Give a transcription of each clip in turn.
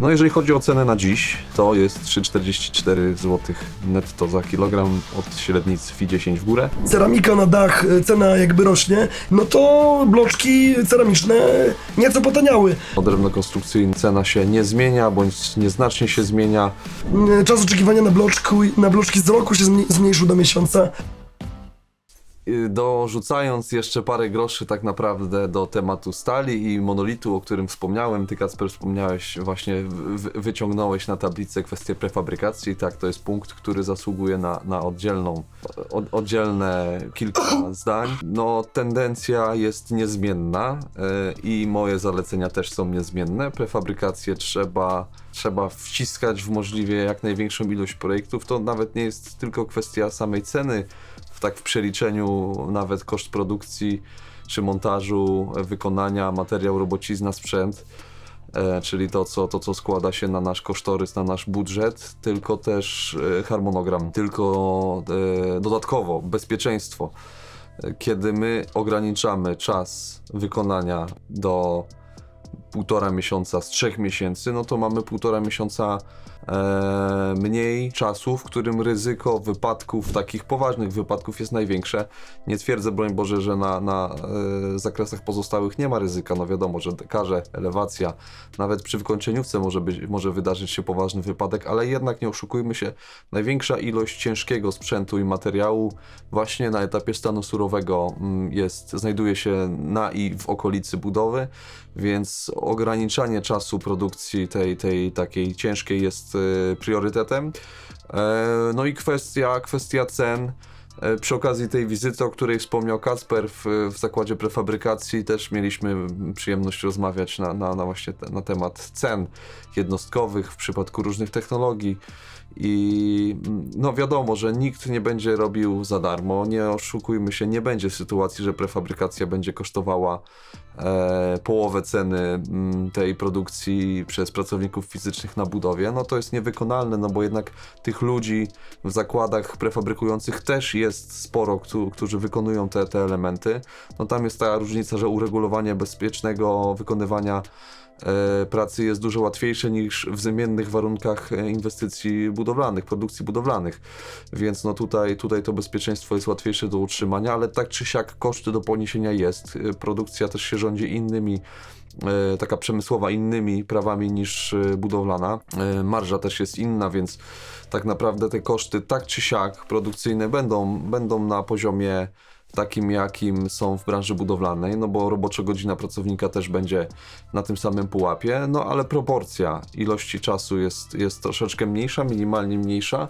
No jeżeli chodzi o cenę na dziś, to jest 3,44 zł netto za kilogram od średnic FI 10 w górę. ceramika na dach, cena jakby rośnie, no to bloczki ceramiczne nieco potaniały. O drewnokonstrukcyjny cena się nie zmienia, bądź nieznacznie się zmienia. Czas oczekiwania na, bloczku, na bloczki z roku się zmni- zmniejszył do miesiąca. Y, Dorzucając jeszcze parę groszy tak naprawdę do tematu stali i monolitu, o którym wspomniałem, ty Kacper wspomniałeś, właśnie wy- wyciągnąłeś na tablicę kwestię prefabrykacji, tak, to jest punkt, który zasługuje na, na oddzielną, od, oddzielne kilka zdań. No, tendencja jest niezmienna y, i moje zalecenia też są niezmienne. Prefabrykację trzeba, trzeba wciskać w możliwie jak największą ilość projektów. To nawet nie jest tylko kwestia samej ceny, tak w przeliczeniu nawet koszt produkcji czy montażu, e, wykonania, materiał, robocizna, sprzęt, e, czyli to co, to, co składa się na nasz kosztorys, na nasz budżet, tylko też e, harmonogram, tylko e, dodatkowo bezpieczeństwo. E, Kiedy my ograniczamy czas wykonania do półtora miesiąca z trzech miesięcy, no to mamy półtora miesiąca e, mniej czasu, w którym ryzyko wypadków, takich poważnych wypadków jest największe. Nie twierdzę, broń Boże, że na, na e, zakresach pozostałych nie ma ryzyka. No wiadomo, że dekarze, elewacja, nawet przy wykończeniówce może, być, może wydarzyć się poważny wypadek, ale jednak nie oszukujmy się, największa ilość ciężkiego sprzętu i materiału właśnie na etapie stanu surowego mm, jest, znajduje się na i w okolicy budowy, więc ograniczanie czasu produkcji tej, tej takiej ciężkiej jest e, priorytetem. E, No i kwestia, kwestia cen. E, Przy okazji tej wizyty, o której wspomniał Kacper w, w zakładzie prefabrykacji, też mieliśmy przyjemność rozmawiać na, na, na właśnie te, na temat cen jednostkowych w przypadku różnych technologii. I no wiadomo, że nikt nie będzie robił za darmo. Nie oszukujmy się, nie będzie sytuacji, że prefabrykacja będzie kosztowała e, połowę ceny mm, tej produkcji przez pracowników fizycznych na budowie. No to jest niewykonalne, no bo jednak tych ludzi w zakładach prefabrykujących też jest sporo, któ- którzy wykonują te, te elementy. No tam jest ta różnica, że uregulowanie bezpiecznego wykonywania pracy jest dużo łatwiejsze niż w zmiennych warunkach e, inwestycji budowlanych, produkcji budowlanych. Więc no tutaj, tutaj to bezpieczeństwo jest łatwiejsze do utrzymania, ale tak czy siak koszty do poniesienia jest. E, Produkcja też się rządzi innymi e, taka przemysłowa innymi prawami niż e, budowlana. E, Marża też jest inna, więc tak naprawdę te koszty tak czy siak produkcyjne będą, będą na poziomie takim, jakim są w branży budowlanej, no bo robocza godzina pracownika też będzie na tym samym pułapie, no ale proporcja ilości czasu jest, jest troszeczkę mniejsza, minimalnie mniejsza,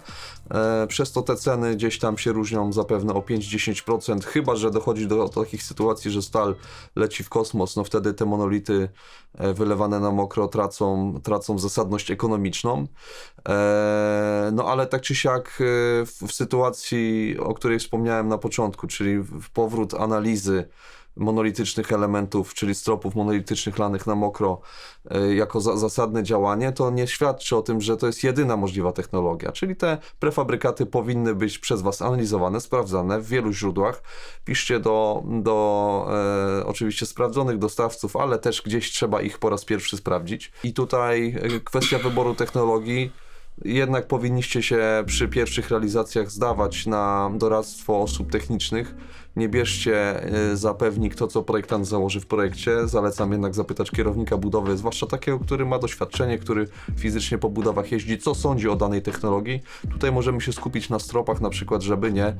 e, przez to te ceny gdzieś tam się różnią zapewne o 5-10%, chyba że dochodzi do, takich sytuacji, że stal leci w kosmos, no wtedy te monolity e, wylewane na mokro tracą, tracą zasadność ekonomiczną. E, no ale tak czy siak e, w, w sytuacji, o której wspomniałem na początku, czyli w w powrót analizy monolitycznych elementów, czyli stropów monolitycznych lanych na mokro e, jako za, zasadne działanie, to nie świadczy o tym, że to jest jedyna możliwa technologia. Czyli te prefabrykaty powinny być przez Was analizowane, sprawdzane w wielu źródłach. Piszcie do, do e, oczywiście sprawdzonych dostawców, ale też gdzieś trzeba ich po raz pierwszy sprawdzić. I tutaj e, kwestia wyboru technologii jednak powinniście się przy pierwszych realizacjach zdawać na doradztwo osób technicznych. Nie bierzcie y, za pewnik to, co projektant założy w projekcie. Zalecam jednak zapytać kierownika budowy, zwłaszcza takiego, który ma doświadczenie, który fizycznie po budowach jeździ, co sądzi o danej technologii. Tutaj możemy się skupić na stropach, na przykład, żeby nie y,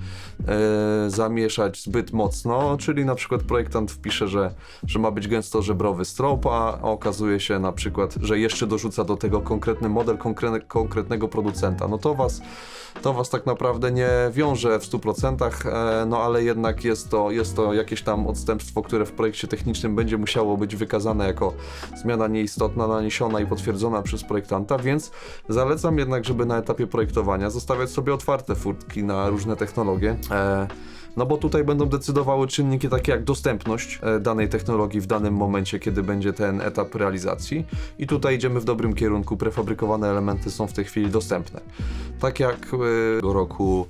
zamieszać zbyt mocno, czyli na przykład projektant wpisze, że, że ma być gęsto żebrowy strop, a okazuje się na przykład, że jeszcze dorzuca do tego konkretny model konkre- konkretnego producenta. No to was, to was tak naprawdę nie wiąże w 100%, e, no ale jednak jest to, jest to jakieś tam odstępstwo, które w projekcie technicznym będzie musiało być wykazane jako zmiana nieistotna, naniesiona i potwierdzona przez projektanta, więc zalecam jednak, żeby na etapie projektowania zostawiać sobie otwarte furtki na różne technologie. E, no bo tutaj będą decydowały czynniki takie jak dostępność e, danej technologii w danym momencie, kiedy będzie ten etap realizacji. I tutaj idziemy w dobrym kierunku. Prefabrykowane elementy są w tej chwili dostępne. Tak jak e, roku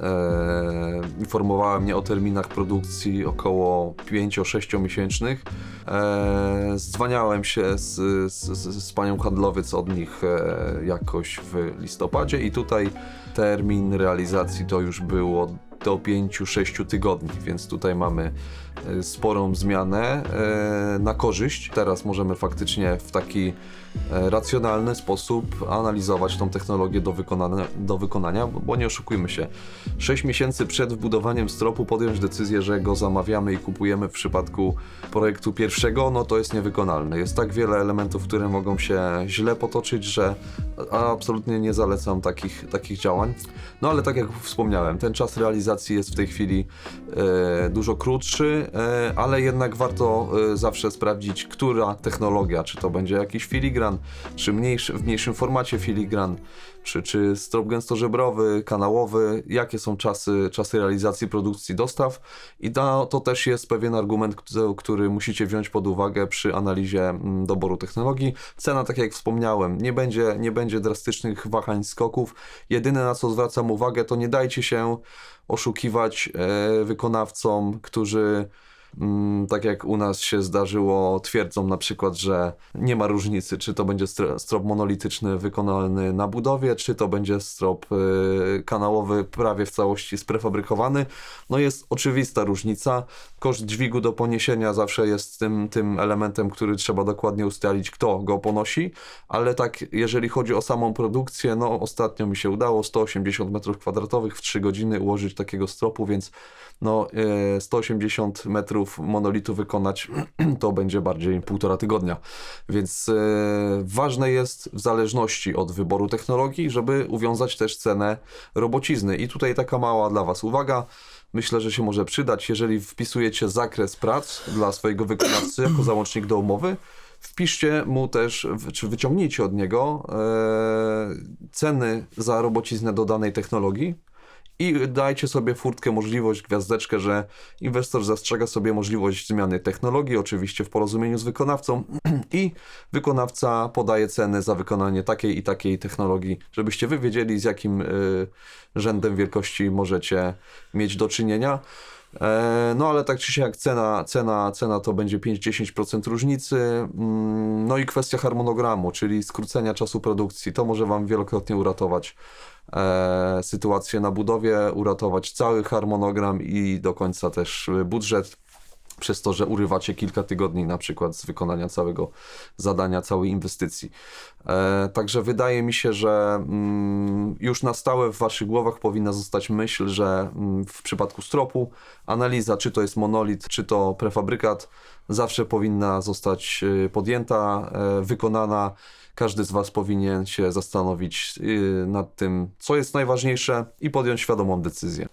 e, informowała mnie o terminach produkcji około 5-6 miesięcznych. E, się z, z, z, panią handlowiec od nich e, jakoś w listopadzie i tutaj termin realizacji to już było do 5-6 tygodni, więc tutaj mamy sporą zmianę e, na korzyść. Teraz możemy faktycznie w taki e, racjonalny sposób analizować tą technologię do wykonania, do wykonania bo, nie oszukujmy się. 6 miesięcy przed wbudowaniem stropu podjąć decyzję, że go zamawiamy i kupujemy w przypadku projektu pierwszego, no to jest niewykonalne. Jest tak wiele elementów, które mogą się źle potoczyć, że absolutnie nie zalecam takich, takich działań. No ale tak jak wspomniałem, ten czas realizacji jest w tej chwili e, dużo krótszy, e, ale jednak warto e, zawsze sprawdzić, która technologia, czy to będzie jakiś filigran, czy mniejszy, w mniejszym formacie filigran, czy, czy strop gęstożebrowy, kanałowy, jakie są czasy, czasy realizacji produkcji dostaw i to, to też jest pewien argument, który, musicie wziąć pod uwagę przy analizie doboru technologii. Cena, tak jak wspomniałem, nie będzie, nie będzie drastycznych wahań, skoków. Jedyne na co zwracam uwagę, to nie dajcie się oszukiwać e, wykonawcom, którzy tak jak u nas się zdarzyło, twierdzą na przykład, że nie ma różnicy, czy to będzie stro- strop monolityczny wykonany na budowie, czy to będzie strop y, kanałowy prawie w całości sprefabrykowany. No jest oczywista różnica. Koszt dźwigu do poniesienia zawsze jest tym, tym elementem, który trzeba dokładnie ustalić, kto go ponosi, ale tak jeżeli chodzi o samą produkcję, no ostatnio mi się udało 180 m2 w 3 godziny ułożyć takiego stropu, więc no e, 180 metrów monolitu wykonać to będzie bardziej półtora tygodnia. Więc e, ważne jest w zależności od wyboru technologii, żeby uwiązać też cenę robocizny. I tutaj taka mała dla Was uwaga. Myślę, że się może przydać, jeżeli wpisujecie zakres prac dla swojego wykonawcy jako załącznik do umowy, wpiszcie mu też, czy wyciągnijcie od niego e, ceny za robociznę do danej technologii i dajcie sobie furtkę, możliwość, gwiazdeczkę, że inwestor zastrzega sobie możliwość zmiany technologii, oczywiście w porozumieniu z wykonawcą i wykonawca podaje ceny za wykonanie takiej i takiej technologii, żebyście wy wiedzieli z jakim y, rzędem wielkości możecie mieć do czynienia. E, No ale tak czy siak cena, cena, cena to będzie 5-10% różnicy. Mm, No i kwestia harmonogramu, czyli skrócenia czasu produkcji. To może Wam wielokrotnie uratować e, sytuację na budowie, uratować cały harmonogram i do końca też budżet. Przez to, że urywacie kilka tygodni na przykład z wykonania całego zadania, całej inwestycji. E, także wydaje mi się, że mm, już na stałe w Waszych głowach powinna zostać myśl, że mm, w przypadku stropu analiza, czy to jest monolit, czy to prefabrykat, zawsze powinna zostać y, podjęta, e, wykonana. Każdy z Was powinien się zastanowić y, nad tym, co jest najważniejsze i podjąć świadomą decyzję.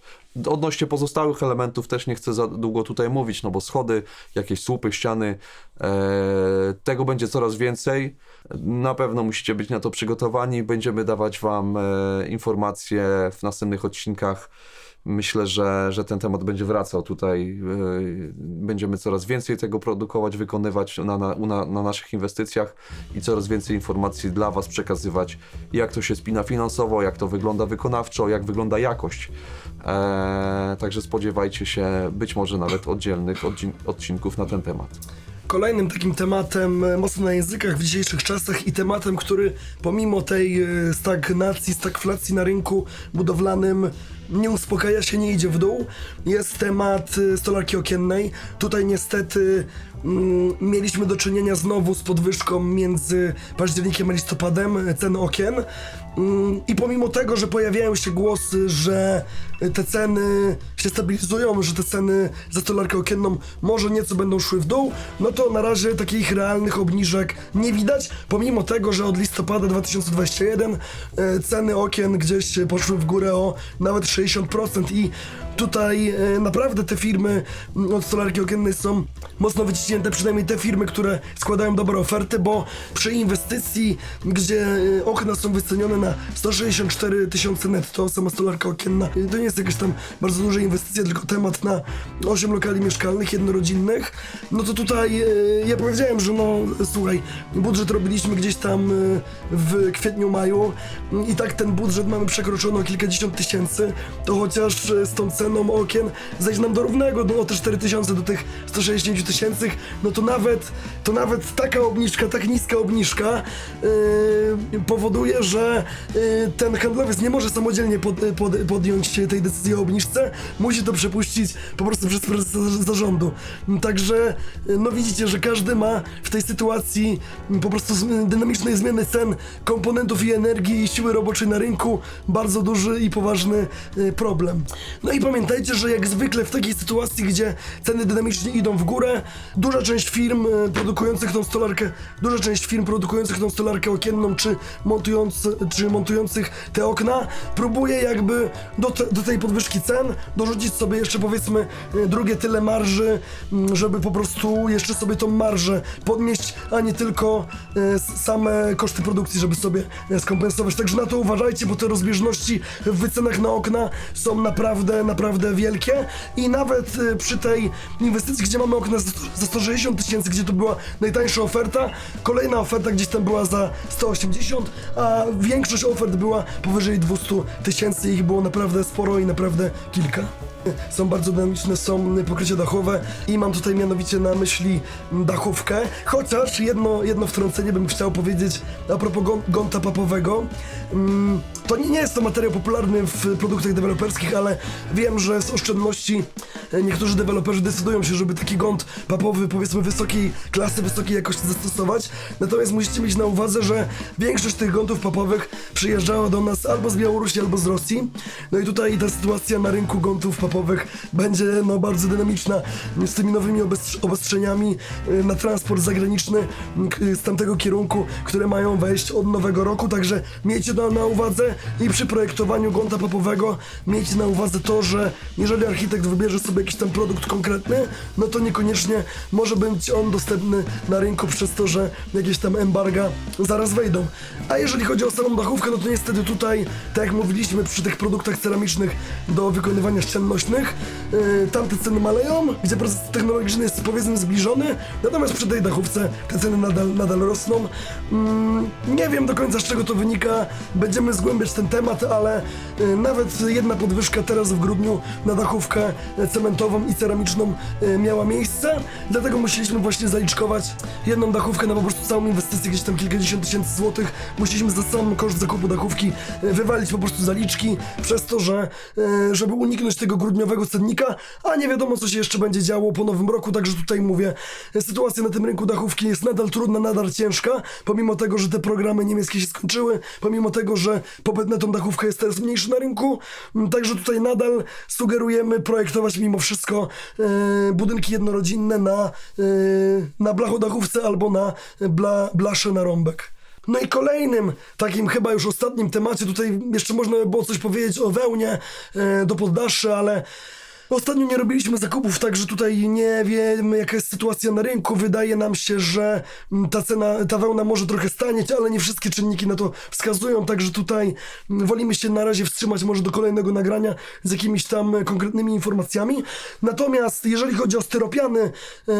Odnośnie pozostałych elementów też nie chcę za długo tutaj mówić, no bo schody, jakieś słupy, ściany, e, tego będzie coraz więcej. Na pewno musicie być na to przygotowani. Będziemy dawać Wam e, informacje w następnych odcinkach. Myślę, że, że ten temat będzie wracał tutaj. e, Będziemy coraz więcej tego produkować, wykonywać na, na, na, na naszych inwestycjach i coraz więcej informacji dla Was przekazywać, jak to się spina finansowo, jak to wygląda wykonawczo, jak wygląda jakość. E, także spodziewajcie się być może nawet oddzielnych odcin- odcinków na ten temat. Kolejnym takim tematem e, mocno na językach w dzisiejszych czasach i tematem, który pomimo tej e, stagnacji, stagflacji na rynku budowlanym nie uspokaja się, nie idzie w dół, jest temat e, stolarki okiennej. Tutaj niestety mm, mieliśmy do czynienia znowu z podwyżką między październikiem a listopadem e, cen okien. Mm, I pomimo tego, że pojawiają się głosy, że e, te ceny się stabilizują, że te ceny za stolarkę okienną może nieco będą szły w dół, no to na razie takich realnych obniżek nie widać, pomimo tego, że od listopada 2021 e, ceny okien gdzieś poszły w górę o nawet 60% i tutaj e, naprawdę te firmy mm, od stolarki okiennej są mocno wyciśnięte, przynajmniej te firmy, które składają dobre oferty, bo przy inwestycji, gdzie e, okna są wycenione na 164 tysiące netto, sama stolarka okienna, e, to nie jest jakaś tam bardzo duża inwestycja, tylko temat na 8 lokali mieszkalnych, jednorodzinnych, no to tutaj ja powiedziałem, że no słuchaj, budżet robiliśmy gdzieś tam w kwietniu, maju i tak ten budżet mamy przekroczony o kilkadziesiąt tysięcy, to chociaż z tą ceną okien zejść nam do równego, no o te 4 tysiące do tych 160 tysięcy, no to nawet, to nawet taka obniżka, tak niska obniżka yy, powoduje, że yy, ten handlowiec nie może samodzielnie pod, pod, podjąć tej decyzji o obniżce, musi to przepuścić po prostu przez prezesa zarządu. Także, yy, no widzicie, że każdy ma w tej sytuacji mm, po prostu dynamicznej zmiany cen komponentów i energii i siły roboczej na rynku bardzo duży i poważny yy, problem. No i pamiętajcie, że jak zwykle w takiej sytuacji, gdzie ceny dynamicznie idą w górę, duża część firm e, produkujących tą stolarkę, duża część firm produkujących tą stolarkę okienną, czy, montując, czy montujących te okna, próbuje jakby do, te, do tej podwyżki cen dorzucić sobie jeszcze powiedzmy e, drugie tyle marży, żeby po prostu jeszcze sobie tą marżę podnieść, a nie tylko e, same koszty produkcji, żeby sobie skompensować. Także na to uważajcie, bo te rozbieżności w wycenach na okna są naprawdę, naprawdę wielkie i nawet e, przy tej inwestycji, gdzie mamy okna za za 160 tysięcy, gdzie to była najtańsza oferta, kolejna oferta gdzieś tam była za 180, a większość ofert była powyżej 200 tysięcy, ich było naprawdę sporo i naprawdę kilka. Są bardzo dynamiczne, są pokrycia dachowe i mam tutaj mianowicie na myśli dachówkę, chociaż jedno, jedno wtrącenie bym chciał powiedzieć a propos gon- gonta papowego. Mm, To nie, jest to materiał popularny w produktach deweloperskich, ale wiem, że z oszczędności e, niektórzy deweloperzy decydują się, żeby taki gąt papowy, powiedzmy wysokiej klasy, wysokiej jakości zastosować. Natomiast musicie mieć na uwadze, że większość tych gątów papowych przyjeżdżała do nas albo z Białorusi, albo z Rosji. No i tutaj ta sytuacja na rynku gątów papowych będzie no, bardzo dynamiczna z tymi nowymi obostrzeniami e, na transport zagraniczny z tamtego kierunku, które mają wejść od nowego roku. Także miejcie to na uwadze i przy projektowaniu gonta papowego miejcie na uwadze to, że jeżeli architekt wybierze sobie jakiś tam produkt konkretny, no to niekoniecznie może być on dostępny na rynku przez to, że jakieś tam embarga zaraz wejdą. A jeżeli chodzi o samą dachówkę, no to niestety tutaj, tak jak mówiliśmy przy tych produktach ceramicznych do wykonywania ścian nośnych, yy, tam te ceny maleją, gdzie proces technologiczny jest powiedzmy zbliżony, natomiast przy tej dachówce te ceny nadal, nadal rosną. Mm, nie wiem do końca z czego to wynika, będziemy zgłębiać ten temat, ale y, nawet jedna podwyżka teraz w grudniu na dachówkę cementową i ceramiczną y, miała miejsce, dlatego musieliśmy właśnie zaliczkować jedną dachówkę na po prostu całą inwestycję, gdzieś tam kilkadziesiąt tysięcy złotych. Musieliśmy za sam koszt zakupu dachówki y, wywalić po prostu zaliczki, przez to, że y, żeby uniknąć tego grudniowego cennika, a nie wiadomo co się jeszcze będzie działo po nowym roku, także tutaj mówię, y, sytuacja na tym rynku dachówki jest nadal trudna, nadal ciężka, pomimo tego, że te programy niemieckie się skończyły, pomimo tego, że popyt na tą dachówkę jest teraz mniejszy na rynku, także tutaj nadal sugerujemy projektować mimo wszystko e, budynki jednorodzinne na, e, na blachodachówce albo na bla, blasze na rąbek. No i kolejnym, takim chyba już ostatnim temacie, tutaj jeszcze można by było coś powiedzieć o wełnie e, do poddaszy, ale Ostatnio nie robiliśmy zakupów, także tutaj nie wiemy jaka jest sytuacja na rynku. Wydaje nam się, że mm, ta cena, ta wełna może trochę stanieć, ale nie wszystkie czynniki na to wskazują, także tutaj mm, wolimy się na razie wstrzymać może do kolejnego nagrania z jakimiś tam e, konkretnymi informacjami. Natomiast jeżeli chodzi o styropiany e,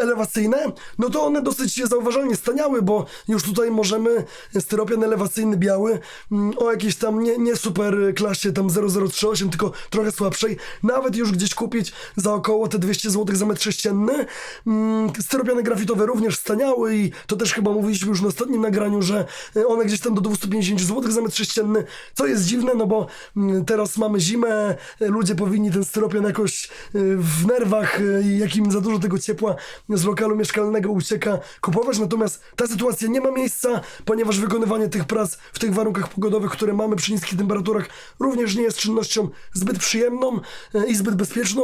elewacyjne, no to one dosyć zauważalnie staniały, bo już tutaj możemy styropian elewacyjny biały mm, o jakiejś tam nie, nie super klasie tam 0038, tylko trochę słabszej, nawet już gdzieś kupić za około te 200 zł za metr sześcienny. Mm, Styropiany grafitowe również staniały i to też chyba mówiliśmy już na ostatnim nagraniu, że e, one gdzieś tam do 250 zł za metr sześcienny, co jest dziwne, no bo mm, teraz mamy zimę, e, ludzie powinni ten styropian jakoś e, w nerwach jakim za dużo tego ciepła z lokalu mieszkalnego ucieka kupować, natomiast ta sytuacja nie ma miejsca, ponieważ wykonywanie tych prac w tych warunkach pogodowych, które mamy przy niskich temperaturach, również nie jest czynnością zbyt przyjemną i zbyt bezpieczną,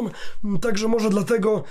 także może dlatego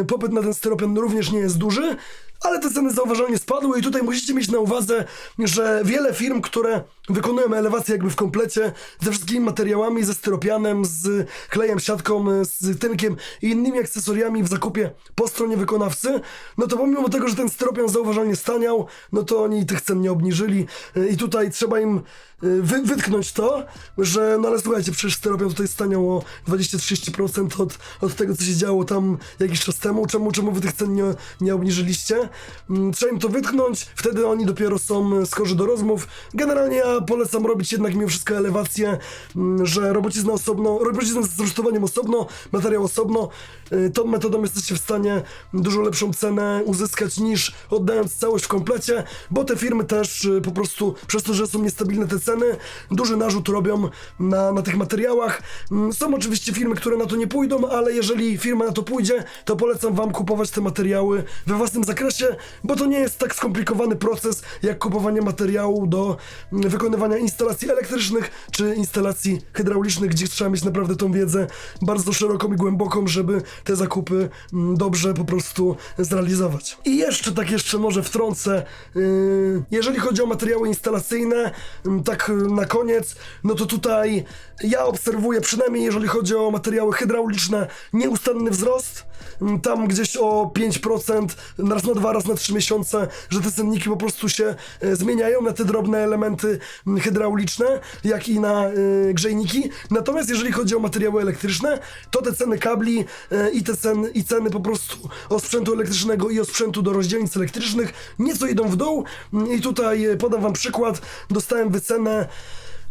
e, popyt na ten styropian również nie jest duży, ale te ceny zauważalnie spadły i tutaj musicie mieć na uwadze, że wiele firm, które wykonują elewację jakby w komplecie ze wszystkimi materiałami, ze styropianem, z klejem, siatką, z tynkiem i innymi akcesoriami w zakupie po stronie wykonawcy, no to pomimo tego, że ten styropian zauważalnie staniał, no to oni tych cen nie obniżyli y, i tutaj trzeba im y, wy, wytknąć to, że no ale słuchajcie, przecież styropian tutaj staniał o 20-30% od, od tego, co się działo tam jakiś czas temu, czemu, czemu wy tych cen nie, nie obniżyliście? Mm, Trzeba im to wytknąć, wtedy oni dopiero są skorzy do rozmów. Generalnie ja polecam robić jednak mimo wszystko elewację, mm, że robocizna osobno, robocizna z rusztowaniem osobno, materiał osobno. Y, Tą metodą jesteście w stanie dużo lepszą cenę uzyskać niż oddając całość w komplecie, bo te firmy też y, po prostu przez to, że są niestabilne te ceny, duży narzut robią na, na tych materiałach. Mm, Są oczywiście firmy, które na to nie pójdą, ale jeżeli firma na to pójdzie, to polecam wam kupować te materiały we własnym zakresie, bo to nie jest tak skomplikowany proces jak kupowanie materiału do mm, wykonywania instalacji elektrycznych czy instalacji hydraulicznych, gdzie trzeba mieć naprawdę tą wiedzę bardzo szeroką i głęboką, żeby te zakupy mm, dobrze po prostu zrealizować. I jeszcze tak jeszcze może wtrącę, yy, jeżeli chodzi o materiały instalacyjne, mm, tak yy, na koniec, no to tutaj ja obserwuję przynajmniej jeżeli chodzi o materiały hydrauliczne nieustanny wzrost, mm, tam gdzieś o 5% raz na dwa, raz na trzy miesiące, że te cenniki po prostu się e, zmieniają na te drobne elementy hydrauliczne, jak i na e, grzejniki. Natomiast jeżeli chodzi o materiały elektryczne, to te ceny kabli e, i te ceny, i ceny po prostu osprzętu elektrycznego i osprzętu do rozdzielnic elektrycznych nieco idą w dół. I tutaj e, podam wam przykład. Dostałem wycenę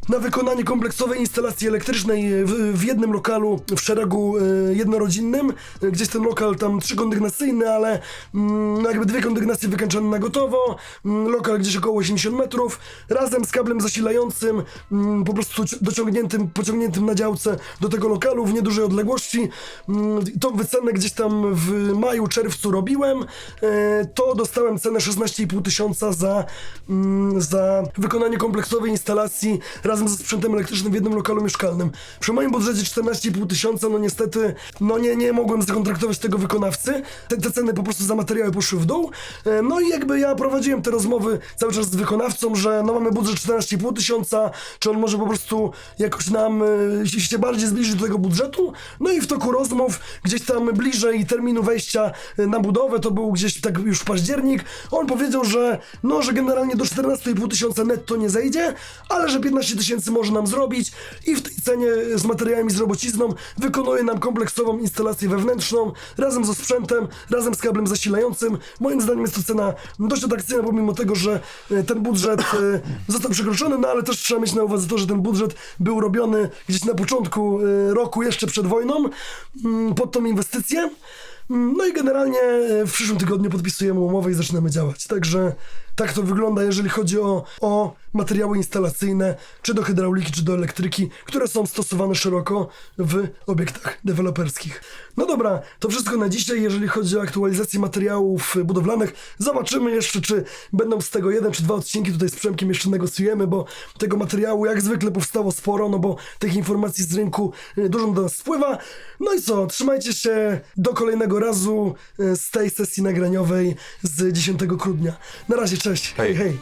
na wykonanie kompleksowej instalacji elektrycznej w, w jednym lokalu w szeregu e, jednorodzinnym. E, Gdzieś ten lokal tam trzykondygnacyjny, ale mm, jakby dwie kondygnacje wykańczone na gotowo. Mm, lokal gdzieś około 80 metrów. Razem z kablem zasilającym, mm, po prostu ci- dociągniętym, pociągniętym na działce do tego lokalu w niedużej odległości. Mm, tą wycenę gdzieś tam w maju, czerwcu robiłem. E, to dostałem cenę 16,5 tysiąca za, mm, za wykonanie kompleksowej instalacji ze sprzętem elektrycznym w jednym lokalu mieszkalnym. Przy moim budżecie 14,5 tysiąca, no niestety, no nie, nie mogłem zakontraktować tego wykonawcy. Te, te ceny po prostu za materiały poszły w dół. E, No i jakby ja prowadziłem te rozmowy cały czas z wykonawcą, że no mamy budżet 14,5 tysiąca, czy on może po prostu jakoś nam e, się bardziej zbliżyć do tego budżetu. No i w toku rozmów, gdzieś tam bliżej terminu wejścia e, na budowę, to był gdzieś tak już październik, on powiedział, że no, że generalnie do 14,5 tysiąca netto nie zejdzie, ale że 15 tysięcy może nam zrobić i w tej cenie z materiałami z robocizną wykonuje nam kompleksową instalację wewnętrzną razem ze sprzętem, razem z kablem zasilającym. Moim zdaniem jest to cena dość atrakcyjna, pomimo tego, że e, ten budżet e, został przekroczony, no ale też trzeba mieć na uwadze to, że ten budżet był robiony gdzieś na początku e, roku, jeszcze przed wojną, mm, pod tą inwestycję. Mm, No i generalnie w przyszłym tygodniu podpisujemy umowę i zaczynamy działać. Także tak to wygląda, jeżeli chodzi o, o materiały instalacyjne, czy do hydrauliki, czy do elektryki, które są stosowane szeroko w obiektach deweloperskich. No dobra, to wszystko na dzisiaj, jeżeli chodzi o aktualizację materiałów budowlanych. Zobaczymy jeszcze, czy będą z tego jeden czy dwa odcinki. Tutaj z Przemkiem jeszcze negocjujemy, bo tego materiału jak zwykle powstało sporo, no bo tych informacji z rynku e, dużo do nas spływa. No i co, trzymajcie się do kolejnego razu e, z tej sesji nagraniowej z 10 grudnia. Na razie, cześć. Hej. hej.